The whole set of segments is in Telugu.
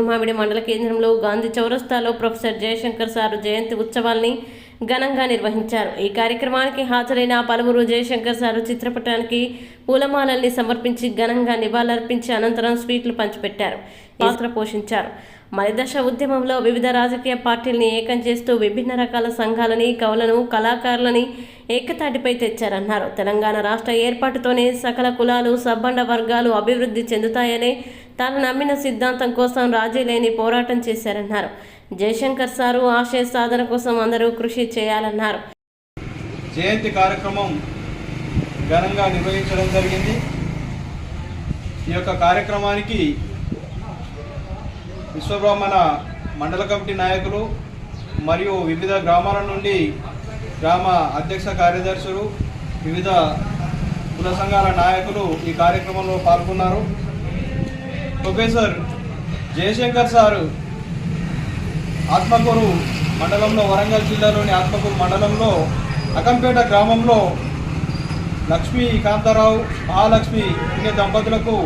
మామిడి మండల కేంద్రంలో గాంధీ చౌరస్తాలో ప్రొఫెసర్ జయశంకర్ సారు జయంతి ఉత్సవాల్ని ఘనంగా నిర్వహించారు. ఈ కార్యక్రమానికి హాజరైన పలువురు జయశంకర్ సారు చిత్రపటానికి పూలమాలల్ని సమర్పించి ఘనంగా నివాళులర్పించి అనంతరం స్వీట్లు పంచిపెట్టారు. పాత్ర పోషించారు. మలిదశ ఉద్యమంలో వివిధ రాజకీయ పార్టీల్ని ఏకం చేస్తూ విభిన్న రకాల సంఘాలని కవులను కళాకారులని ఏకతాటిపై తెచ్చారన్నారు. తెలంగాణ రాష్ట్ర ఏర్పాటుతోనే సకల కులాలు సబ్బండ వర్గాలు అభివృద్ధి చెందుతాయనే తాను నమ్మిన సిద్ధాంతం కోసం రాజీ లేని పోరాటం చేశారన్నారు. జయశంకర్ సారు ఆశయ సాధన కోసం అందరూ కృషి చేయాలన్నారు. జయంతి కార్యక్రమం ఘనంగా నిర్వహించడం జరిగింది. ఈ యొక్క కార్యక్రమానికి విశ్వబ్రహ్మణ మండల కమిటీ నాయకులు మరియు వివిధ గ్రామాల నుండి గ్రామ అధ్యక్ష కార్యదర్శులు వివిధ కుల సంఘాల నాయకులు ఈ కార్యక్రమంలో పాల్గొన్నారు. ప్రొఫెసర్ జయశంకర్ సారు ఆత్మకూరు మండలంలో వరంగల్ జిల్లాలోని ఆత్మకూరు మండలంలో అకంపేట గ్రామంలో లక్ష్మీ కాంతారావు మహాలక్ష్మి పుణ్య దంపతులకు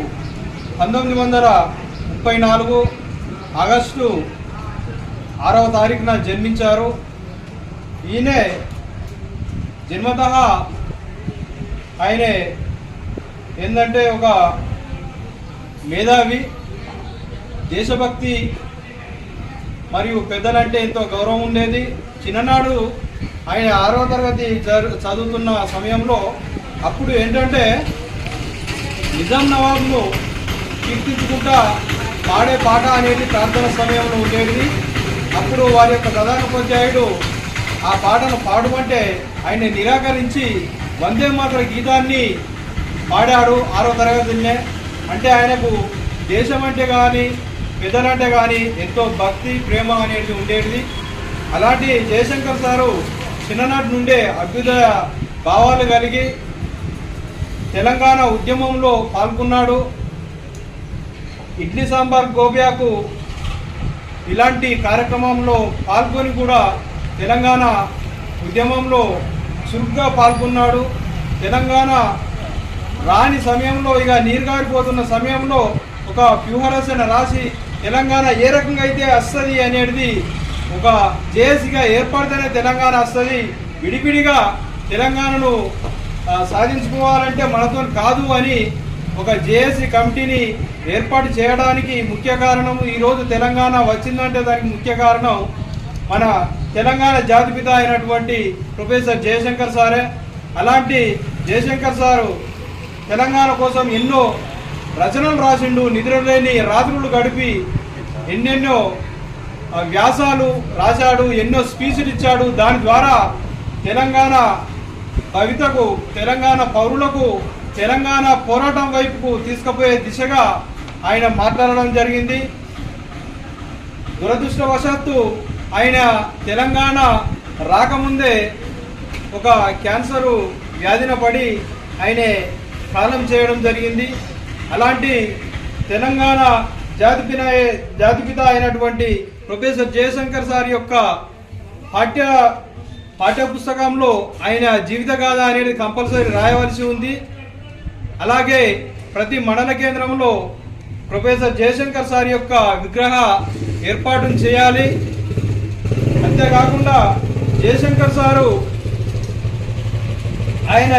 పంతొమ్మిది వందల ముప్పై నాలుగు ఆగస్టు ఆరవ తారీఖున జన్మించారు. ఈయనే జన్మత ఆయనే ఏంటంటే ఒక మేధావి దేశభక్తి మరియు పెద్దలంటే ఎంతో గౌరవం ఉండేది. చిన్ననాడు ఆయన ఆరో తరగతి చదువుతున్న సమయంలో అప్పుడు ఏంటంటే నిజాం నవాబ్ను కీర్తించుకుంటా పాడే పాట అనేది ప్రార్థన సమయంలో ఉండేది. అప్పుడు వారి యొక్క ప్రధానోపాధ్యాయుడు ఆ పాటను పాడమంటే ఆయన నిరాకరించి వందే మాత్ర గీతాన్ని పాడాడు ఆరో తరగతినే. అంటే ఆయనకు దేశం అంటే కానీ పెద్దలంటే కానీ ఎంతో భక్తి ప్రేమ అనేది ఉండేది అలాంటి జయశంకర్ సారు చిన్ననాటి నుండే అభ్యుదయ భావాలు కలిగి తెలంగాణ ఉద్యమంలో పాల్గొన్నాడు. ఇడ్లీ సాంబార్ గోబియాకు ఇలాంటి కార్యక్రమంలో పాల్గొని కూడా తెలంగాణ ఉద్యమంలో చురుగ్గా పాల్గొన్నాడు. తెలంగాణ రాని సమయంలో ఇక నీరుగారిపోతున్న సమయంలో ఒక వ్యూహరచన రాసి తెలంగాణ ఏ రకంగా అయితే వస్తుంది అనేది ఒక జేఏసీగా ఏర్పడితేనే తెలంగాణ వస్తుంది విడివిడిగా తెలంగాణను సాధించుకోవాలంటే మనతో కాదు అని ఒక జేఏసీ కమిటీని ఏర్పాటు చేయడానికి ముఖ్య కారణం ఈరోజు తెలంగాణ వచ్చిందంటే దానికి ముఖ్య కారణం మన తెలంగాణ జాతిపిత అయినటువంటి ప్రొఫెసర్ జయశంకర్ సారే. అలాంటి జయశంకర్ సారు తెలంగాణ కోసం ఎన్నో రచనలు రాసిండు నిద్రలేని రాత్రులు గడిపి ఎన్నెన్నో వ్యాసాలు రాశాడు ఎన్నో స్పీచ్లు ఇచ్చాడు. దాని ద్వారా తెలంగాణ కవితకు తెలంగాణ పౌరులకు తెలంగాణ పోరాటం వైపుకు తీసుకుపోయే దిశగా ఆయన మాట్లాడడం జరిగింది. దురదృష్టవశాత్తు ఆయన తెలంగాణ రాకముందే ఒక క్యాన్సరు వ్యాధిన పడి ఆయనే కాలం చేయడం జరిగింది. అలాంటి తెలంగాణ జాతిపిత జాతిపిత అయినటువంటి ప్రొఫెసర్ జయశంకర్ సార్ యొక్క పాఠ్య పాఠ్య పుస్తకంలో ఆయన జీవిత గాథ అనేది కంపల్సరీ రాయవలసి ఉంది. అలాగే ప్రతి మండల కేంద్రంలో ప్రొఫెసర్ జయశంకర్ సార్ యొక్క విగ్రహ ఏర్పాటును చేయాలి. అంతేకాకుండా జయశంకర్ సారు ఆయన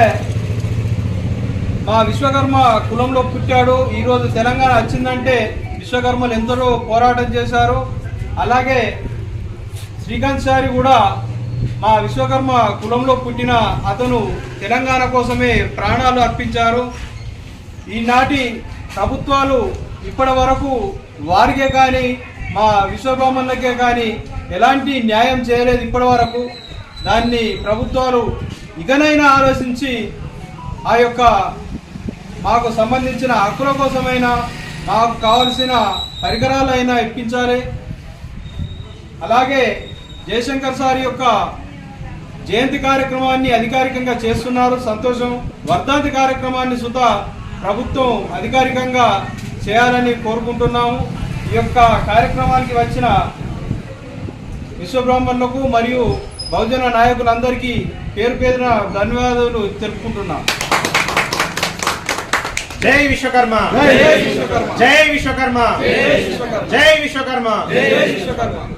మా విశ్వకర్మ కులంలో పుట్టాడు. ఈరోజు తెలంగాణ వచ్చిందంటే విశ్వకర్మలు ఎందరో పోరాటం చేశారు. అలాగే శ్రీకాంత్ సారి కూడా మా విశ్వకర్మ కులంలో పుట్టిన అతను తెలంగాణ కోసమే ప్రాణాలు అర్పించారు. ఈనాటి ప్రభుత్వాలు ఇప్పటి వరకు వారికే కానీ మా విశ్వబ్రహ్మణులకే కానీ ఎలాంటి న్యాయం చేయలేదు ఇప్పటి వరకు. దాన్ని ప్రభుత్వాలు ఇకనైనా ఆలోచించి ఆ యొక్క మాకు సంబంధించిన హక్కుల కోసమైనా మాకు కావలసిన పరికరాలైనా ఇప్పించాలి. అలాగే జయశంకర్ సార్ యొక్క జయంతి కార్యక్రమాన్ని అధికారికంగా చేస్తున్నారు. సంతోషం. వర్ధాంతి కార్యక్రమాన్ని సుత ప్రభుత్వం అధికారికంగా చేయాలని కోరుకుంటున్నాము. ఈ యొక్క కార్యక్రమానికి వచ్చిన విశ్వబ్రాహ్మణులకు మరియు బహుజన నాయకులందరికీ పేరు పేరున ధన్యవాదాలు తెలుపుకుంటున్నాం జై విశ్వకర్మ జై విశ్వకర్మ జై విశ్వకర్మ. జై విశ్వకర్మ. జై విశ్వకర్మ. జై విశ్వకర్మ.